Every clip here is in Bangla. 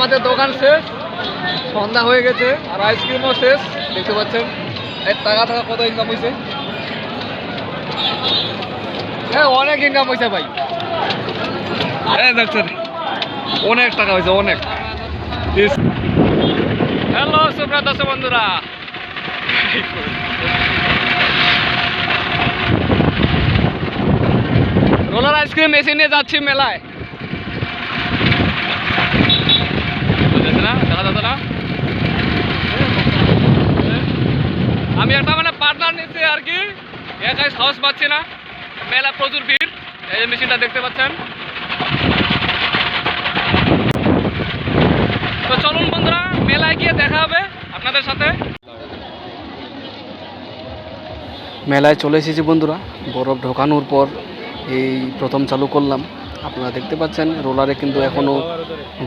আমাদের দোকান শেষ। সন্ধ্যা হয়ে গেছে আর আইসক্রিমও শেষ। দেখতে পাচ্ছেন, এর টাকা টাকা কত ইনকাম হয়েছে হ্যাঁ অনেক ইনকাম হয়েছে ভাই। হ্যাঁ দেখছেন, অনেক টাকা হয়েছে অনেক। হ্যালো দর্শক বন্ধুরা। রোলার আইসক্রিম মেশিনে যাচ্ছি মেলায়। আমি একটা মানে পার্টনার নিচ্ছি আর কি। একাই সাহস পাচ্ছি না। মেলা প্রচুর ভিড়। এই মেশিনটা দেখতে পাচ্ছেন। তো চলুন বন্ধুরা, মেলায় গিয়ে দেখা হবে আপনাদের সাথে। মেলায় চলে এসেছি বন্ধুরা। বরফ ঢোকানোর পর এই প্রথম চালু করলাম। আপনারা দেখতে পাচ্ছেন, রোলারে কিন্তু এখনও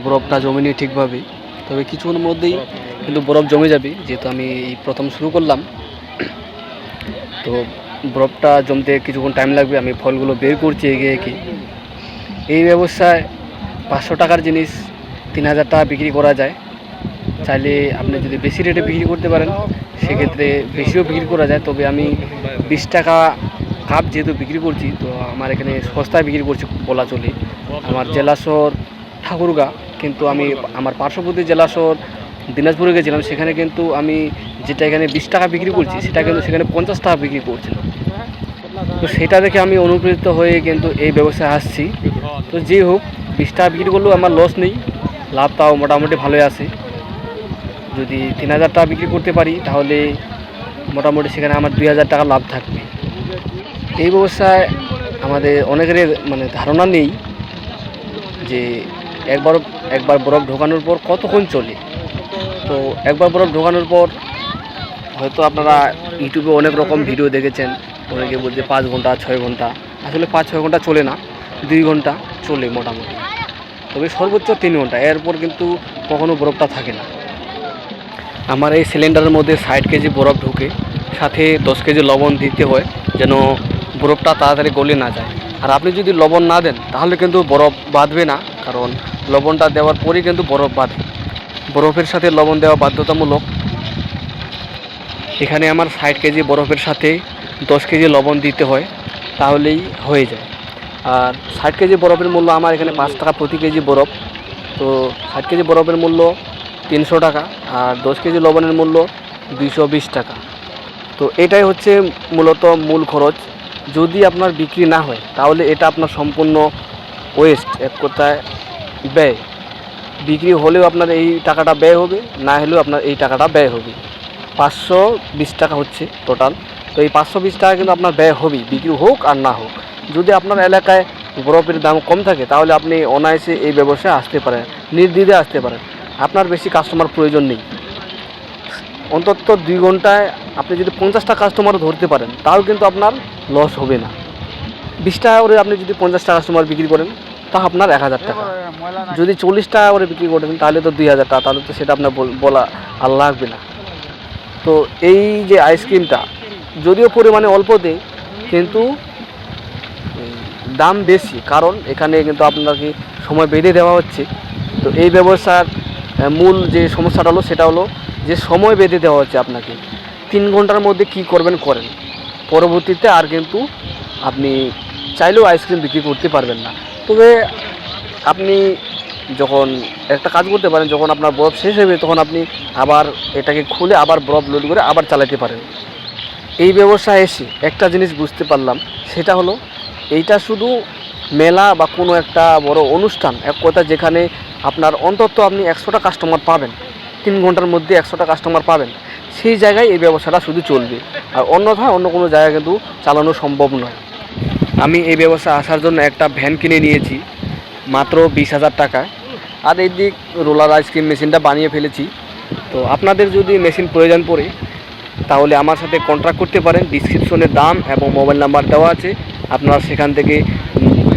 বরফটা জমেনি ঠিকভাবে তবে কিছুক্ষণের মধ্যেই কিন্তু বরফ জমে যাবে, যেহেতু আমি এই প্রথম শুরু করলাম। তো বরফটা জমতে কিছুক্ষণ টাইম লাগবে, আমি ফলগুলো বের করছি এগিয়ে এগিয়ে। এই ব্যবসায় পাঁচশো টাকার জিনিস তিন হাজার টাকা বিক্রি করা যায়। চাইলে আপনি যদি বেশি রেটে বিক্রি করতে পারেন, সেক্ষেত্রে বেশিও বিক্রি করা যায়। তবে আমি বিশ টাকা কাপ যেহেতু বিক্রি করছি, তো আমার এখানে সস্তায় বিক্রি করছি বলা চলে। আমার জেলা শহর ঠাকুরগা। কিন্তু আমি আমার পার্শ্ববর্তী জেলা শহর দিনাজপুরে গেছিলাম, সেখানে কিন্তু আমি যেটা এখানে বিশ টাকা বিক্রি করছি, সেটা কিন্তু সেখানে পঞ্চাশ টাকা বিক্রি করছিলাম তো সেটা দেখে আমি অনুপ্রেরিত হয়ে কিন্তু এই ব্যবসায় আসছি। তো যেই হোক, বিশ টাকা বিক্রি করলেও আমার লস নেই, লাভ তাও মোটামুটি ভালোই আছে। যদি তিন হাজার টাকা বিক্রি করতে পারি, তাহলে মোটামুটি সেখানে আমার দুই হাজার টাকা লাভ থাকবে। এই ব্যবসায় আমাদের অনেকের মানে ধারণা নেই যে একবার একবার বরফ ঢোকানোর পর কতক্ষণ চলে? তো একবার বরফ ঢোকানোর পর হয়তো আপনারা ইউটিউবে অনেক রকম ভিডিও দেখেছেন। অনেকে বলছে পাঁচ ঘণ্টা, ছয় ঘণ্টা। আসলে পাঁচ, ছয় ঘণ্টা চলে না, দুই ঘণ্টা চলে মোটামুটি। তবে সর্বোচ্চ তিন ঘণ্টা। এরপর কিন্তু কখনো বরফটা থাকে না। আমার এই সিলিন্ডারের মধ্যে ষাট কেজি বরফ ঢুকে। সাথে দশ কেজি লবণ দিতে হয়, যেন বরফটা তাড়াতাড়ি গলে না যায়। আর আপনি যদি লবণ না দেন, তাহলে কিন্তু বরফ বাঁধবে না, কারণ লবণটা দেওয়ার পরেই কিন্তু বরফ বাঁধে। বরফের সাথে লবণ দেওয়া বাধ্যতামূলক। এখানে আমার ষাট কেজি বরফের সাথে দশ কেজি লবণ দিতে হয়, তাহলেই হয়ে যায়। আর ষাট কেজি বরফের মূল্য আমার এখানে পাঁচ টাকা প্রতি কেজি বরফ। তো ষাট কেজি বরফের মূল্য তিনশো টাকা, আর দশ কেজি লবণের মূল্য দুইশো বিশ টাকা। তো এটাই হচ্ছে মূলত মূল খরচ। যদি আপনার বিক্রি না হয়, তাহলে এটা আপনার সম্পূর্ণ ওয়েস্ট এক কথায় ব্যয়। বিক্রি হলেও আপনার এই টাকাটা ব্যয় হবে, না হলেও আপনার এই টাকাটা ব্যয় হবে। পাঁচশো বিশ টাকা হচ্ছে টোটাল তো এই পাঁচশো বিশ টাকা কিন্তু আপনার ব্যয় হবেই, বিক্রি হোক আর না হোক। যদি আপনার এলাকায় বরফের দাম কম থাকে, তাহলে আপনি অনায়াসে এই ব্যবসায় আসতে পারেন নির্দ্বিধে আসতে পারেন। আপনার বেশি কাস্টমার প্রয়োজন নেই। অন্তত দুই ঘন্টায় আপনি যদি পঞ্চাশটা কাস্টমার ধরতে পারেন তাও কিন্তু আপনার লস হবে না। বিশ টাকা করে আপনি যদি পঞ্চাশটা কাস্টমার বিক্রি করেন তা আপনার এক হাজার টাকা। যদি চল্লিশ টাকা করে বিক্রি করেন তাহলে তো দুই হাজার টাকা তাহলে তো সেটা আপনার বল- বলা আর লাগবে না। তো এই যে আইসক্রিমটা যদিও পরিমাণে অল্প দেয় কিন্তু দাম বেশি কারণ এখানে কিন্তু আপনাকে সময় বেঁধে দেওয়া হচ্ছে। তো এই ব্যবসার মূল যে সমস্যাটা হলো সেটা হলো যে সময় বেঁধে দেওয়া হচ্ছে আপনাকে, তিন ঘণ্টার মধ্যে কি করবেন, করেন। পরবর্তীতে আর কিন্তু আপনি চাইলেও আইসক্রিম বিক্রি করতে পারবেন না। তবে আপনি যখন একটা কাজ করতে পারেন, যখন আপনার বরফ শেষ হবে তখন আপনি আবার এটাকে খুলে আবার বরফ লোড করে আবার চালাতে পারেন। এই ব্যবসায় এসে একটা জিনিস বুঝতে পারলাম, সেটা হলো এইটা শুধু মেলা বা কোনো একটা বড় অনুষ্ঠান, এক কথা যেখানে আপনার অন্তত আপনি একশোটা কাস্টমার পাবেন। তিন ঘণ্টার মধ্যে একশোটা কাস্টমার পাবেন। সেই জায়গায় এই ব্যবসাটা শুধু চলবে। আর অন্যথায় অন্য কোনো জায়গায় কিন্তু চালানো সম্ভব নয়। আমি এই ব্যবসায় আসার জন্য একটা ভ্যান কিনে নিয়েছি, মাত্র বিশ হাজার টাকায় আর এই দিক রোলার আইসক্রিম মেশিনটা বানিয়ে ফেলেছি। তো আপনাদের যদি মেশিন প্রয়োজন পড়ে, তাহলে আমার সাথে কন্ট্যাক্ট করতে পারেন। ডিসক্রিপশনে দাম এবং মোবাইল নাম্বার দেওয়া আছে। আপনারা সেখান থেকে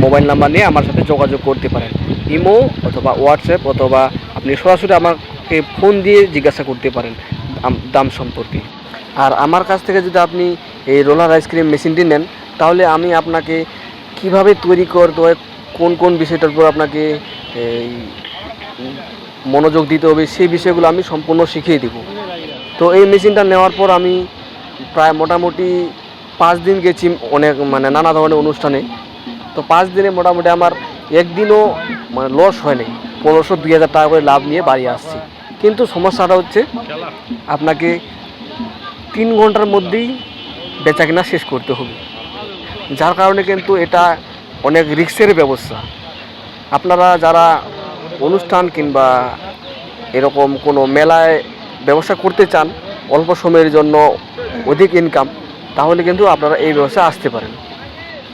মোবাইল নাম্বার নিয়ে আমার সাথে যোগাযোগ করতে পারেন। ইমো অথবা হোয়াটসঅ্যাপ অথবা আপনি সরাসরি আমাকে ফোন দিয়ে জিজ্ঞাসা করতে পারেন দাম- সম্পর্কে। আর আমার কাছ থেকে যদি আপনি এই রোলার আইসক্রিম মেশিনটি নেন, তাহলে আমি আপনাকে কীভাবে তৈরি করতে হয়, কোন কোন বিষয়টার উপর আপনাকে মনোযোগ দিতে হবে, সেই বিষয়গুলো আমি সম্পূর্ণ শিখিয়ে দিব। তো এই মেশিনটা নেওয়ার পর আমি প্রায় মোটামুটি পাঁচ দিন গেছি অনেক মানে নানা ধরনের অনুষ্ঠানে। তো পাঁচ দিনে মোটামুটি আমার একদিনও মানে লস হয়নি। পনেরোশো, দুই হাজার টাকা করে লাভ নিয়ে বাড়ি আসছি। কিন্তু সমস্যাটা হচ্ছে আপনাকে তিন ঘণ্টার মধ্যেই বেচা কিনা শেষ করতে হবে। যার কারণে কিন্তু এটা অনেক রিক্সের ব্যবস্থা। আপনারা যারা অনুষ্ঠান কিংবা এরকম কোনো মেলায় ব্যবসা করতে চান অল্প সময়ের জন্য অধিক ইনকাম তাহলে কিন্তু আপনারা এই ব্যবসায় আসতে পারেন।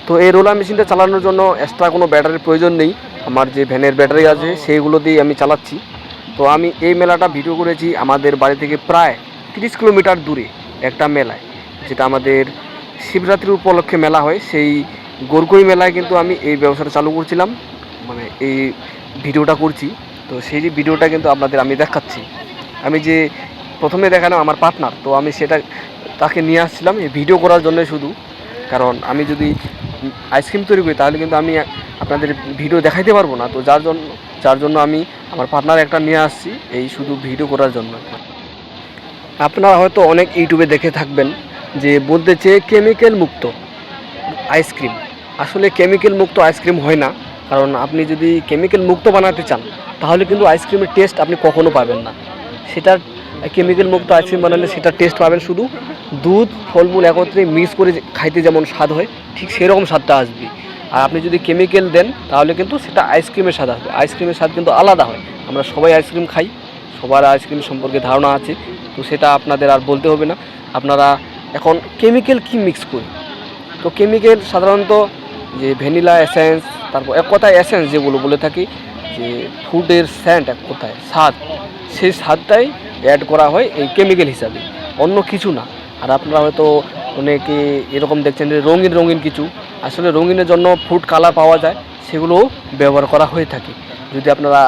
তো এই রোলার মেশিনটা চালানোর জন্য এক্সট্রা কোনো ব্যাটারির প্রয়োজন নেই। আমার যে ভ্যানের ব্যাটারি আছে সেইগুলো দিয়ে আমি চালাচ্ছি। তো আমি এই মেলাটা ভিডিও করেছি আমাদের বাড়ি থেকে প্রায় তিরিশ কিলোমিটার দূরে একটা মেলায়, যেটা আমাদের শিবরাত্রির উপলক্ষে মেলা হয়। সেই গোরগই মেলায় কিন্তু আমি এই ব্যবসাটা চালু করছিলাম মানে এই ভিডিওটা করছি। তো সেই যে ভিডিওটা কিন্তু আপনাদের আমি দেখাচ্ছি। আমি যে প্রথমে দেখালাম আমার পার্টনার, তো আমি সেটা তাকে নিয়ে আসছিলাম, এই ভিডিও করার জন্য শুধু। কারণ আমি যদি আইসক্রিম তৈরি করি, তাহলে কিন্তু আমি আপনাদের ভিডিও দেখাইতে পারব না। তো যার জন্য যার জন্য আমি আমার পার্টনার একটা নিয়ে আসছি, এই শুধু ভিডিও করার জন্য। আপনারা হয়তো অনেক ইউটিউবে দেখে থাকবেন যে বলতেছে কেমিক্যাল মুক্ত আইসক্রিম আসলে কেমিক্যাল মুক্ত আইসক্রিম হয় না, কারণ আপনি যদি কেমিক্যাল মুক্ত বানাতে চান, তাহলে কিন্তু আইসক্রিমের টেস্ট আপনি কখনো পাবেন না। সেটার কেমিক্যাল মুক্ত আইসক্রিম বানালে সেটা টেস্ট পাবেন শুধু দুধ, ফলমূল একত্রে মিক্স করে খাইতে যেমন স্বাদ হয়, ঠিক সেরকম স্বাদটা আসবে। আর আপনি যদি কেমিক্যাল দেন, তাহলে কিন্তু সেটা আইসক্রিমের স্বাদ আসবে। আইসক্রিমের স্বাদ কিন্তু আলাদা হয়। আমরা সবাই আইসক্রিম খাই, সবার আইসক্রিম সম্পর্কে ধারণা আছে, তো সেটা আপনাদের আর বলতে হবে না। আপনারা এখন কেমিক্যাল কি মিক্স করি তো কেমিক্যাল সাধারণত যে ভ্যানিলা এসেন্স তারপর এক কথায় এসেন্স যেগুলো বলে থাকি, যে ফুডের স্যান্ট এক কথায়, স্বাদ, সেই স্বাদটাই অ্যাড করা হয় এই কেমিক্যাল হিসাবে। অন্য কিছু না। আর আপনারা হয়তো অনেকে এরকম দেখছেন যে রঙিন রঙিন কিছু আসলে রঙিনের জন্য ফুড কালার পাওয়া যায় সেগুলো ব্যবহার করা হয়ে থাকে। যদি আপনারা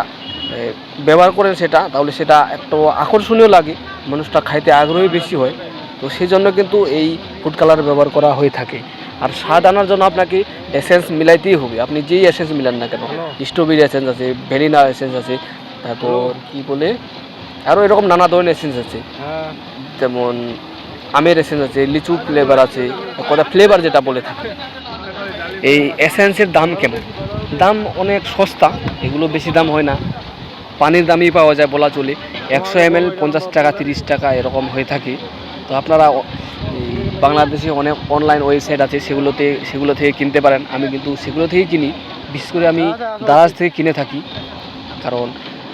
ব্যবহার করেন সেটা তাহলে সেটা একটু আকর্ষণীয় লাগে মানুষটা খাইতে আগ্রহী বেশি হয়। তো সেই জন্য কিন্তু এই ফুড কালার ব্যবহার করা হয়ে থাকে। আর স্বাদ আনার জন্য আপনাকে এসেন্স মিলাইতেই হবে। আপনি যেই এসেন্স মিলান না কেন স্ট্রবেরি এসেন্স আছে ভ্যানিলা এসেন্স আছে তারপর কি বলে আরও এরকম নানা ধরনের এসেন্স আছে। যেমন আমের এসেন্স আছে লিচু ফ্লেভার আছে কথা ফ্লেভার যেটা বলে থাকে। এই এসেন্সের দাম কেমন? দাম অনেক সস্তা, এগুলো বেশি দাম হয় না। পানির দামই পাওয়া যায় বলা চলে। একশো এম এল পঞ্চাশ টাকা, তিরিশ টাকা এরকম হয়ে থাকে। তো আপনারা বাংলাদেশে অনেক অনলাইন ওয়েবসাইট আছে, সেগুলোতে, সেগুলো থেকে কিনতে পারেন। আমি কিন্তু সেগুলো থেকেই কিনি। বিশেষ করে আমি দারাজ থেকে কিনে থাকি। কারণ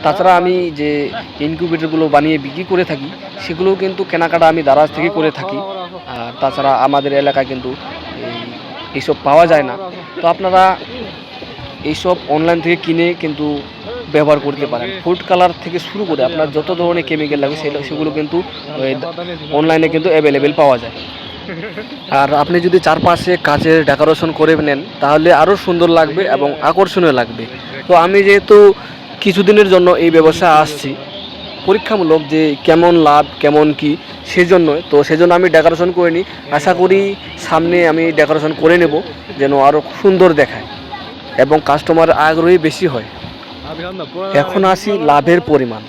তাছাড়া আমি যে ইনকিউবেটরগুলো বানিয়ে বিক্রি করে থাকি, সেগুলোও কিন্তু কেনাকাটা আমি দারাজ থেকে করে থাকি। আর তাছাড়া আমাদের এলাকায় কিন্তু এইসব পাওয়া যায় না। তো আপনারা এইসব অনলাইন থেকে কিনে কিন্তু ব্যবহার করতে পারেন। ফুড কালার থেকে শুরু করে আপনার যত ধরনের কেমিক্যাল লাগে সেগুলো সেগুলো কিন্তু অনলাইনে কিন্তু অ্যাভেলেবেল পাওয়া যায়। আর আপনি যদি চারপাশে কাচের ডেকোরেশন করে নেন, তাহলে আরও সুন্দর লাগবে এবং আকর্ষণীয় লাগবে। তো আমি যেহেতু কিছুদিনের জন্য এই ব্যবসা আসছি পরীক্ষামূলক যে কেমন লাভ, কেমন কি সেজন্য তো সেজন্য আমি ডেকোরেশন করে নিই আশা করি সামনে আমি ডেকোরেশন করে নেব, যেন আরও সুন্দর দেখায় এবং কাস্টমার আগ্রহী বেশি হয়। এখন আসি লাভের পরিমাণ।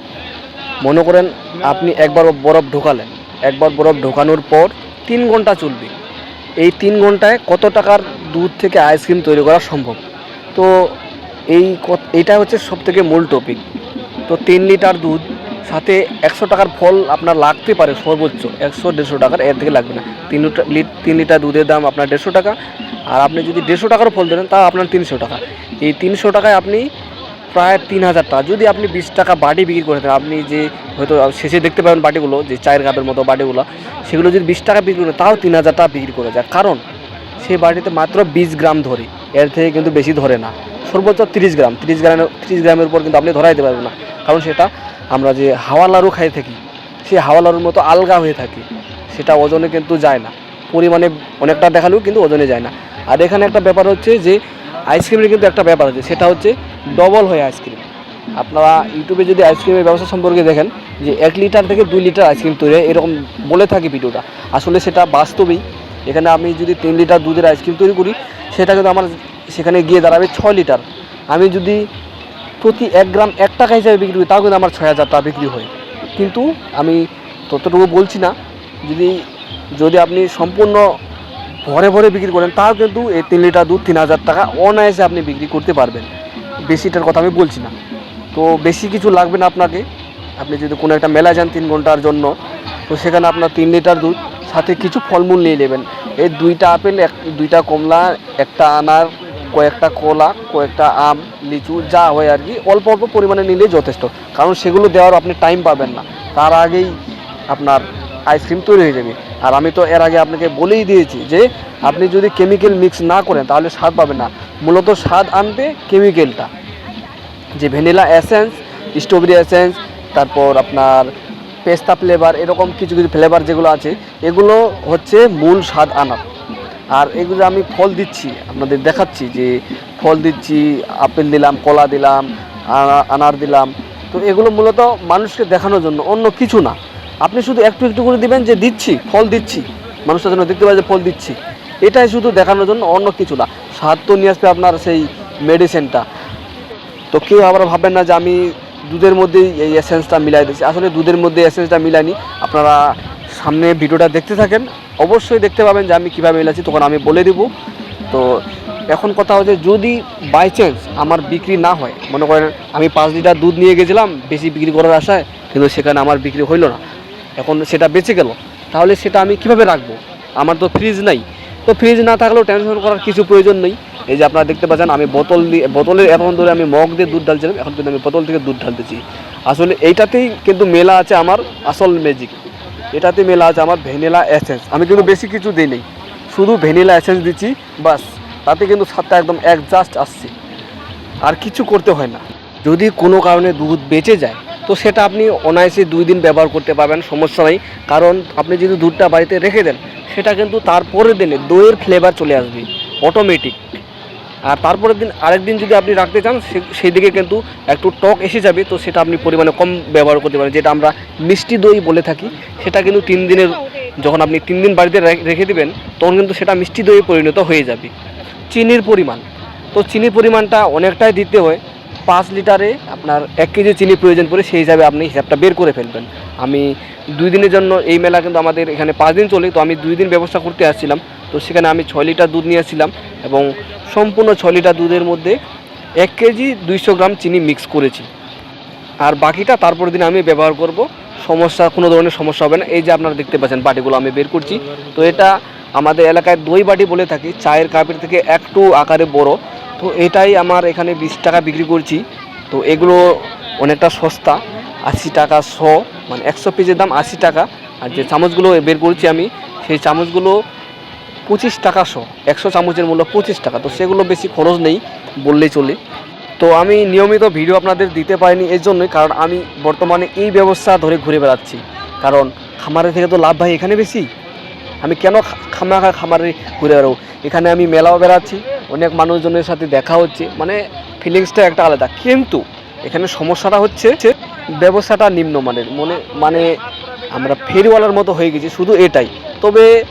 মনে করেন আপনি একবার বরফ ঢোকালেন। একবার বরফ ঢোকানোর পর তিন ঘণ্টা চলবে। এই তিন ঘন্টায় কত টাকার দুধ থেকে আইসক্রিম তৈরি করা সম্ভব? তো এই এইটা হচ্ছে সবথেকে মূল টপিক তো তিন লিটার দুধ সাথে একশো টাকার ফল আপনার লাগতে পারে সর্বোচ্চ। একশো, দেড়শো টাকার, এর থেকে লাগবে না। তিন তিন লিটার দুধের দাম আপনার দেড়শো টাকা। আর আপনি যদি দেড়শো টাকার ফল দেন তা আপনার তিনশো টাকা। এই তিনশো টাকায় আপনি প্রায় তিন হাজার টাকা। যদি আপনি বিশ টাকা বাটি বিক্রি করে দেন, আপনি যে হয়তো শেষে দেখতে পাবেন বাটিগুলো, যে চায়ের কাপের মতো বাটিগুলো, সেগুলো যদি বিশ টাকা বিক্রি করে তাও তিন হাজার টাকা বিক্রি করে যায়। কারণ সেই বাটিতে মাত্র বিশ গ্রাম ধরে, এর থেকে কিন্তু বেশি ধরে না। সর্বোচ্চ তিরিশ গ্রাম। তিরিশ গ্রামের তিরিশ গ্রামের উপর কিন্তু আপনি ধরাইতে পারবেন না। কারণ সেটা আমরা যে হাওয়া লাড়ু খাই থাকি, সেই হাওয়া লাড়ুর মতো আলগা হয়ে থাকে, সেটা ওজনে কিন্তু যায় না। পরিমাণে অনেকটা দেখালেও কিন্তু ওজনে যায় না। আর এখানে একটা ব্যাপার হচ্ছে যে, আইসক্রিমের কিন্তু একটা ব্যাপার আছে, সেটা হচ্ছে ডবল হয় আইসক্রিম। আপনারা ইউটিউবে যদি আইসক্রিমের ব্যবসা সম্পর্কে দেখেন, যে এক লিটার থেকে দুই লিটার আইসক্রিম তৈরি হয়, এরকম বলে থাকি ভিডিওটা। আসলে সেটা বাস্তবেই। এখানে আমি যদি তিন লিটার দুধের আইসক্রিম তৈরি করি, সেটা কিন্তু আমার সেখানে গিয়ে দাঁড়াবে ছয় লিটার। আমি যদি প্রতি এক গ্রাম এক টাকা হিসাবে বিক্রি করি তাও কিন্তু আমার ছয় হাজার টাকা বিক্রি হয়। কিন্তু আমি ততটুকু বলছি না, যদি যদি আপনি সম্পূর্ণ ভরে ভরে বিক্রি করেন, তাও কিন্তু এই তিন লিটার দুধ তিন হাজার টাকা অনায়াসে আপনি বিক্রি করতে পারবেন। বেশিটার কথা আমি বলছি না। তো বেশি কিছু লাগবে না আপনাকে। আপনি যদি কোনো একটা মেলা যান তিন ঘণ্টার জন্য, তো সেখানে আপনার তিন লিটার দুধ, সাথে কিছু ফলমূল নিয়ে নেবেন। এই দুইটা আপেল, এক, দুইটা কমলা, একটা আনার কয়েকটা কলা, কয়েকটা আম, লিচু, যা হয় আর কি, অল্প অল্প পরিমাণে নিলেই যথেষ্ট। কারণ সেগুলো দেওয়ার আপনি টাইম পাবেন না। তার আগেই আপনার আইসক্রিম তৈরি হয়ে যাবে। আর আমি তো এর আগে আপনাকে বলেই দিয়েছি যে, আপনি যদি কেমিক্যাল মিক্স না করেন, তাহলে স্বাদ পাবেন না। মূলত স্বাদ আনবে কেমিক্যালটা যে ভ্যানিলা এসেন্স স্ট্রবেরি এসেন্স তারপর আপনার পেস্তা ফ্লেভার এরকম কিছু কিছু ফ্লেভার যেগুলো আছে, এগুলো হচ্ছে মূল স্বাদ আনার। আর এগুলো আমি ফল দিচ্ছি, আপনাদের দেখাচ্ছি যে ফল দিচ্ছি, আপেল দিলাম, কলা দিলাম আনার দিলাম। তো এগুলো মূলত মানুষকে দেখানোর জন্য, অন্য কিছু না। আপনি শুধু একটু একটু করে দিবেন যে দিচ্ছি, ফল দিচ্ছি। মানুষের জন্য দেখতে পায় যে ফল দিচ্ছি। এটাই শুধু দেখানোর জন্য, অন্য কিছু না। স্বাদ তো নিয়ে আসবে আপনার সেই মেডিসিনটা তো কেউ আবার ভাববেন না যে আমি দুধের মধ্যেই এই এসেন্সটা মিলাই দিচ্ছি আসলে দুধের মধ্যে এসেন্সটা মিলাইনি আপনারা সামনে ভিডিওটা দেখতে থাকেন, অবশ্যই দেখতে পাবেন যে আমি কীভাবে মিলাচ্ছি তখন আমি বলে দেবো। তো এখন কথা হচ্ছে যদি বাই চান্স আমার বিক্রি না হয়, মনে করেন আমি পাঁচ লিটার দুধ নিয়ে গেছিলাম, বেশি বিক্রি করার আশায়, কিন্তু সেখানে আমার বিক্রি হইল না। এখন সেটা বেঁচে গেল, তাহলে সেটা আমি কীভাবে রাখব? আমার তো ফ্রিজ নাই। তো ফ্রিজ না থাকলেও টেনশন করার কিছু প্রয়োজন নেই। এই যে আপনারা দেখতে পাচ্ছেন, আমি বোতল দিয়ে বোতলের এখন ধরে আমি মগ দিয়ে দুধ ঢালছিলাম, এখন কিন্তু আমি বোতল থেকে দুধ ঢালতেছি। আসলে এইটাতেই কিন্তু মেলা আছে আমার, আসল ম্যাজিক এটাতে মেলা আছে আমার ভ্যানিলা এসেন্স আমি কিন্তু বেশি কিছু দিই নেই শুধু ভ্যানিলা এসেন্স দিচ্ছি, বাস। তাতে কিন্তু স্বাদটা একদম অ্যাডজাস্ট আসছে। আর কিছু করতে হয় না। যদি কোনো কারণে দুধ বেঁচে যায়, তো সেটা আপনি অনায়াসে দুই দিন ব্যবহার করতে পারবেন, সমস্যা নেই। কারণ আপনি যদি দুধটা বাড়িতে রেখে দেন, সেটা কিন্তু তারপরে দিনে দইয়ের ফ্লেভার চলে আসবে। অটোমেটিক আর তারপরের দিন আরেক দিন যদি আপনি রাখতে চান সেই দিকে কিন্তু একটু টক এসে যাবে, তো সেটা আপনি পরিমাণে কম ব্যবহার করতে পারেন। যেটা আমরা মিষ্টি দই বলে থাকি, সেটা কিন্তু তিন দিনের যখন আপনি তিন দিন বাড়িতে রেখে দিবেন, তখন কিন্তু সেটা মিষ্টি দইয়ে পরিণত হয়ে যাবে। চিনির পরিমাণ। তো চিনির পরিমাণটা অনেকটাই দিতে হয়। পাঁচ লিটারে আপনার এক কেজি চিনি প্রয়োজন পড়ে, সেই হিসাবে আপনি হিসাবটা বের করে ফেলবেন। আমি দুই দিনের জন্য এই মেলা কিন্তু আমাদের এখানে পাঁচ দিন চলে, তো আমি দুই দিন ব্যবস্থা করতে আসছিলাম। তো সেখানে আমি ছয় লিটার দুধ নিয়ে আসছিলাম এবং সম্পূর্ণ ছয় লিটার দুধের মধ্যে এক কেজি দুইশো গ্রাম চিনি মিক্স করেছি। আর বাকিটা তারপর দিন আমি ব্যবহার করব। সমস্যা, কোনো ধরনের সমস্যা হবে না। এই যে আপনারা দেখতে পাচ্ছেন, বাটিগুলো আমি বের করছি। তো এটা আমাদের এলাকায় দই বাটি বলে থাকি, চায়ের কাপের থেকে একটু আকারে বড়। তো এটাই আমার এখানে বিশ টাকা বিক্রি করছি। তো এগুলো অনেকটা সস্তা, আশি টাকা শ মানে একশো পিসের দাম আশি টাকা। আর যে চামচগুলো বের করছি আমি, সেই চামচগুলো পঁচিশ টাকা শ, একশো চামচের মূল্য পঁচিশ টাকা। তো সেগুলো বেশি খরচ নেই, বললেই চলে। তো আমি নিয়মিত ভিডিও আপনাদের দিতে পারিনি এর জন্যই কারণ আমি বর্তমানে এই ব্যবস্থা ধরে ঘুরে বেড়াচ্ছি। কারণ খামারের থেকে তো লাভ ভাই এখানে বেশি। আমি কেন খামাখা, খামারে ঘুরে বেড়াবো? এখানে আমি মেলাও বেড়াচ্ছি অনেক মানুষজনের সাথে দেখা হচ্ছে। মানে ফিলিংসটা একটা আলাদা। কিন্তু এখানে সমস্যাটা হচ্ছে যে ব্যবস্থাটা নিম্নমানের। মনে মানে আমরা ফেরিওয়ালার মতো হয়ে গেছি, শুধু এটাই। তবে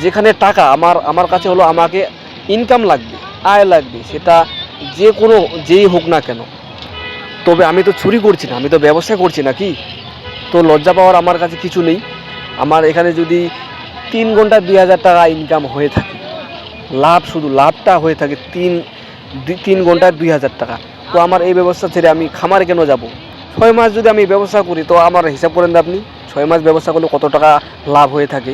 যেখানে টাকা, আমার আমার কাছে হলো আমাকে ইনকাম লাগবে, আয় লাগবে, সেটা যে কোনো, যেই হোক না কেন। তবে আমি তো চুরি করছি না, আমি তো ব্যবসা করছি না কি? তো লজ্জা পাওয়ার আমার কাছে কিছু নেই। আমার এখানে যদি তিন ঘণ্টা দুই হাজার টাকা ইনকাম হয়ে থাকে লাভ, শুধু লাভটা হয়ে থাকে তিন তিন ঘন্টায় দুই হাজার টাকা। তো আমার এই ব্যবস্থা ছেড়ে আমি খামারে কেন যাব? ছয় মাস যদি আমি ব্যবসা করি, তো আমার হিসাব করেন আপনি ছয় মাস ব্যবসা করলে কত টাকা লাভ হয়ে থাকে?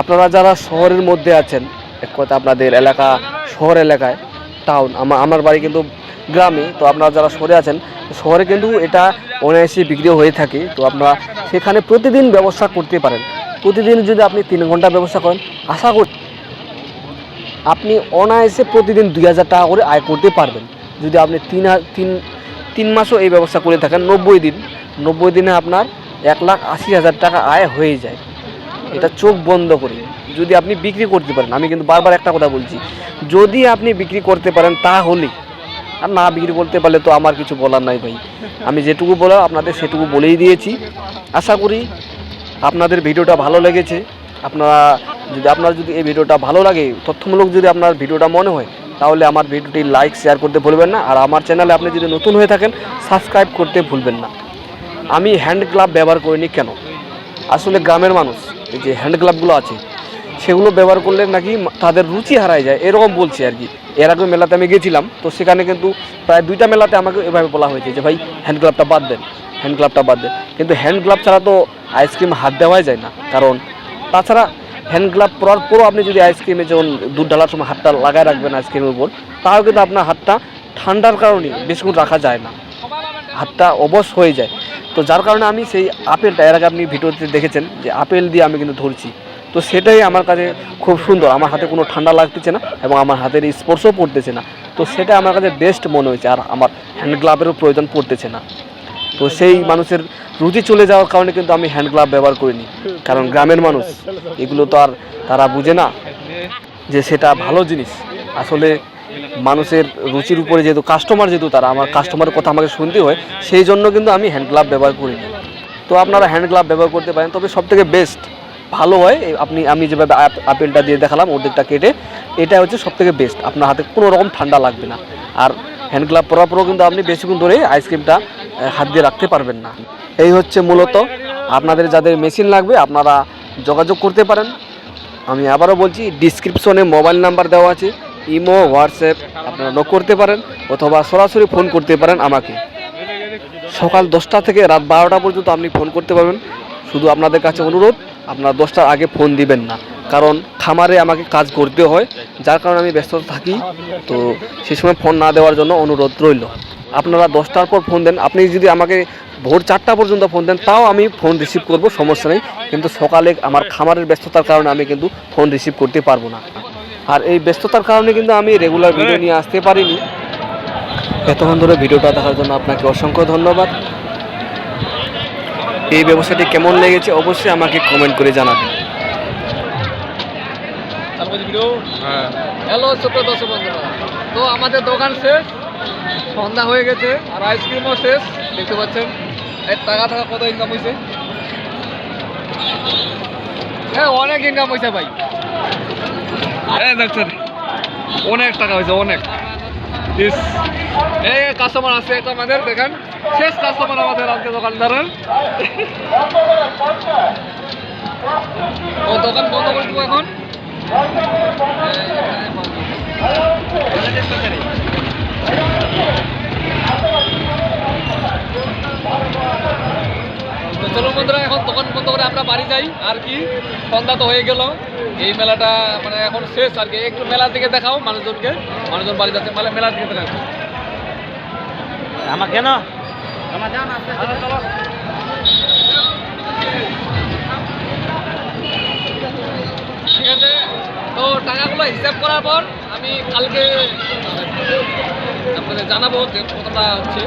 আপনারা যারা শহরের মধ্যে আছেন, এক কথা আপনাদের এলাকা, শহর এলাকায় টাউন আমার আমার বাড়ি কিন্তু গ্রামে, তো আপনারা যারা শহরে আছেন, শহরে কিন্তু এটা অনায়াসে বিক্রি হয়ে থাকে। তো আপনারা সেখানে প্রতিদিন ব্যবসা করতে পারেন। প্রতিদিন যদি আপনি তিন ঘণ্টা ব্যবসা করেন, আশা করি আপনি অনায়াসে প্রতিদিন দুই হাজার টাকা করে আয় করতে পারবেন। যদি আপনি তিন তিন তিন মাসও এই ব্যবস্থা করে থাকেন, নব্বই দিন, নব্বই দিনে আপনার এক লাখ আশি হাজার টাকা আয় হয়ে যায়। এটা চোখ বন্ধ করে। যদি আপনি বিক্রি করতে পারেন, আমি কিন্তু বারবার একটা কথা বলছি, যদি আপনি বিক্রি করতে পারেন তাহলে, আর না বিক্রি করতে পারলে তো আমার কিছু বলার নাই ভাই। আমি যেটুকু বলার আপনাদের সেটুকু বলেই দিয়েছি। আশা করি আপনাদের ভিডিওটা ভালো লেগেছে। আপনারা যদি আপনার যদি এই ভিডিওটা ভালো লাগে, তথ্যমূলক যদি আপনার ভিডিওটা মনে হয়, তাহলে আমার ভিডিওটি লাইক শেয়ার করতে ভুলবেন না। আর আমার চ্যানেলে আপনি যদি নতুন হয়ে থাকেন সাবস্ক্রাইব করতে ভুলবেন না। আমি হ্যান্ড গ্লাভ ব্যবহার করিনি কেন? আসলে গ্রামের মানুষ, এই যে হ্যান্ড গ্লাভগুলো আছে, সেগুলো ব্যবহার করলে নাকি তাদের রুচি হারায় যায়। এরকম বলছে আর কি। এর আগে মেলাতে আমি গেছিলাম, তো সেখানে কিন্তু প্রায় দুইটা মেলাতে আমাকে এভাবে বলা হয়েছে যে, ভাই হ্যান্ড গ্লাভটা বাদ দেন হ্যান্ড গ্লাভটা বাদ দেন। কিন্তু হ্যান্ড গ্লাভ ছাড়া তো আইসক্রিম হাত দেওয়াই যায় না। কারণ তাছাড়া হ্যান্ড গ্লাভ পরার পরও আপনি যদি আইসক্রিমে যেমন দুধ ঢালার সময় হাতটা লাগায় রাখবেন আইসক্রিমের উপর, তাও কিন্তু আপনার হাতটা ঠান্ডার কারণে বেশিক্ষণ রাখা যায় না। হাতটা অবশ হয়ে যায়। তো যার কারণে আমি সেই আপেলটা, এর আগে আপনি ভিডিওতে দেখেছেন যে আপেল দিয়ে আমি কিন্তু ধরছি। তো সেটাই আমার কাছে খুব সুন্দর, আমার হাতে কোনো ঠান্ডা লাগতেছে না এবং আমার হাতের স্পর্শও পড়তেছে না। তো সেটা আমার কাছে বেস্ট মনে হয়েছে, আর আমার হ্যান্ড গ্লাভেরও প্রয়োজন পড়তেছে না। তো সেই মানুষের রুচি চলে যাওয়ার কারণে কিন্তু আমি হ্যান্ড গ্লাভ ব্যবহার করিনি। কারণ গ্রামের মানুষ, এগুলো তো আর তারা বুঝে না যে সেটা ভালো জিনিস। আসলে মানুষের রুচির উপরে যেহেতু কাস্টমার যেহেতু তারা, আমার কাস্টমারের কথা আমাকে শুনতে হয়, সেই জন্য কিন্তু আমি হ্যান্ড গ্লাভ ব্যবহার করি না। তো আপনারা হ্যান্ড গ্লাভ ব্যবহার করতে পারেন, তবে সব থেকে বেস্ট ভালো হয় আপনি, আমি যেভাবে আপ- আপেলটা দিয়ে দেখালাম অর্ধেকটা কেটে, এটা হচ্ছে সব থেকে বেস্ট আপনার হাতে কোনো রকম ঠান্ডা লাগবে না। আর হ্যান্ড গ্লাভ পরার পরেও কিন্তু আপনি বেশিক্ষণ ধরে আইসক্রিমটা হাত দিয়ে রাখতে পারবেন না। এই হচ্ছে মূলত আপনাদের যাদের মেশিন লাগবে, আপনারা যোগাযোগ করতে পারেন। আমি আবারও বলছি ডিসক্রিপশনে মোবাইল নাম্বার দেওয়া আছে, ইমো, হোয়াটসঅ্যাপ, আপনারা নক করতে পারেন, অথবা সরাসরি ফোন করতে পারেন আমাকে। সকাল দশটা থেকে রাত বারোটা পর্যন্ত আপনি ফোন করতে পারবেন। শুধু আপনাদের কাছে অনুরোধ আপনারা দশটার আগে ফোন দিবেন না। কারণ খামারে আমাকে কাজ করতে হয়, যার কারণে আমি ব্যস্ত থাকি। তো সেই সময় ফোন না দেওয়ার জন্য অনুরোধ রইল। আপনারা দশটার পর ফোন দেন। আপনি যদি আমাকে ভোর চারটা পর্যন্ত ফোন দেন, তাও আমি ফোন রিসিভ করব, সমস্যা নেই। কিন্তু সকালে আমার খামারের ব্যস্ততার কারণে আমি কিন্তু ফোন রিসিভ করতে পারব না। আর এই ব্যস্ততার কারণে কিন্তু আমি রেগুলার ভিডিও নিয়ে আসতে পারিনি। এতক্ষণ ধরে ভিডিওটা দেখার জন্য আপনাকে অসংখ্য ধন্যবাদ। এই ব্যবসাটি কেমন লেগেছে অবশ্যই আমাকে কমেন্ট করে জানাবেন। হ্যালো ছোট দর্শক বন্ধুরা। তো আমাদের দোকান শেষ সন্ধ্যা হয়ে গেছে আর আইসক্রিমও শেষ দেখতে পাচ্ছেন এর টাকা টাকা কত ইনকাম হয়েছে হ্যাঁ অনেক ইনকাম হয়েছে ভাই। হ্যাঁ দেখছেন অনেক টাকা হয়েছে অনেক। এই কাস্টমার আছে এটা আমাদের দেখেন। শেষ কাস্টমার আমাদের আজকে দোকানদারের। দোকান বন্ধ করে দেবো এখন। চলুন বন্ধুরা, এখন দোকান বন্ধ করে আমরা বাড়ি যাই। আর কি? সন্ধ্যা তো হয়ে গেল। এই মেলাটা মানে এখন শেষ আর কি। একটু মেলার দিকে দেখাও মানুষজনকে। মানুষজন বাড়ি যাচ্ছে, মেলা মেলার দিকে দেখাও। আমার কেন। ঠিক আছে? তো টাকাগুলো হিসাব করার পর আমি কালকে আপনাদের জানাব যে কতটা হচ্ছে।